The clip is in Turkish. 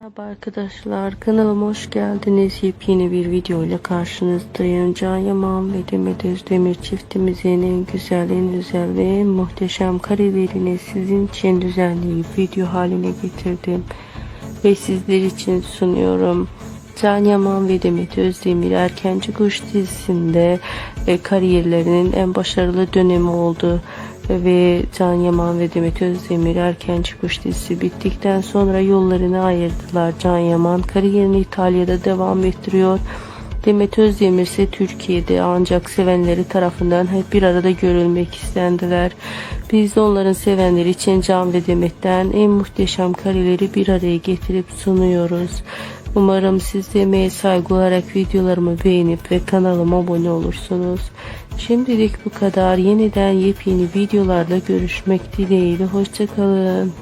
Merhaba arkadaşlar kanalıma hoş geldiniz. Yepyeni bir video ile karşınızdayım. Can Yaman ve Demet Özdemir çiftimizin en güzel, en güzel ve en muhteşem karelerini sizin için düzenleyip video haline getirdim. Ve sizler için sunuyorum. Can Yaman ve Demet Özdemir Erkenci Kuş dizisinde e, kariyerlerinin en başarılı dönemi oldu ve Can Yaman ve Demet Özdemir erken çıkış dizisi bittikten sonra yollarını ayırdılar. Can Yaman kariyerini İtalya'da devam ettiriyor. Demet Özdemir ise Türkiye'de ancak sevenleri tarafından hep bir arada görülmek istendiler. Biz de onların sevenleri için Can ve Demet'ten en muhteşem kareleri bir araya getirip sunuyoruz. Umarım siz de emeğe saygı olarak videolarımı beğenip ve kanalıma abone olursunuz. Şimdilik bu kadar. Yeniden yepyeni videolarda görüşmek dileğiyle. Hoşçakalın.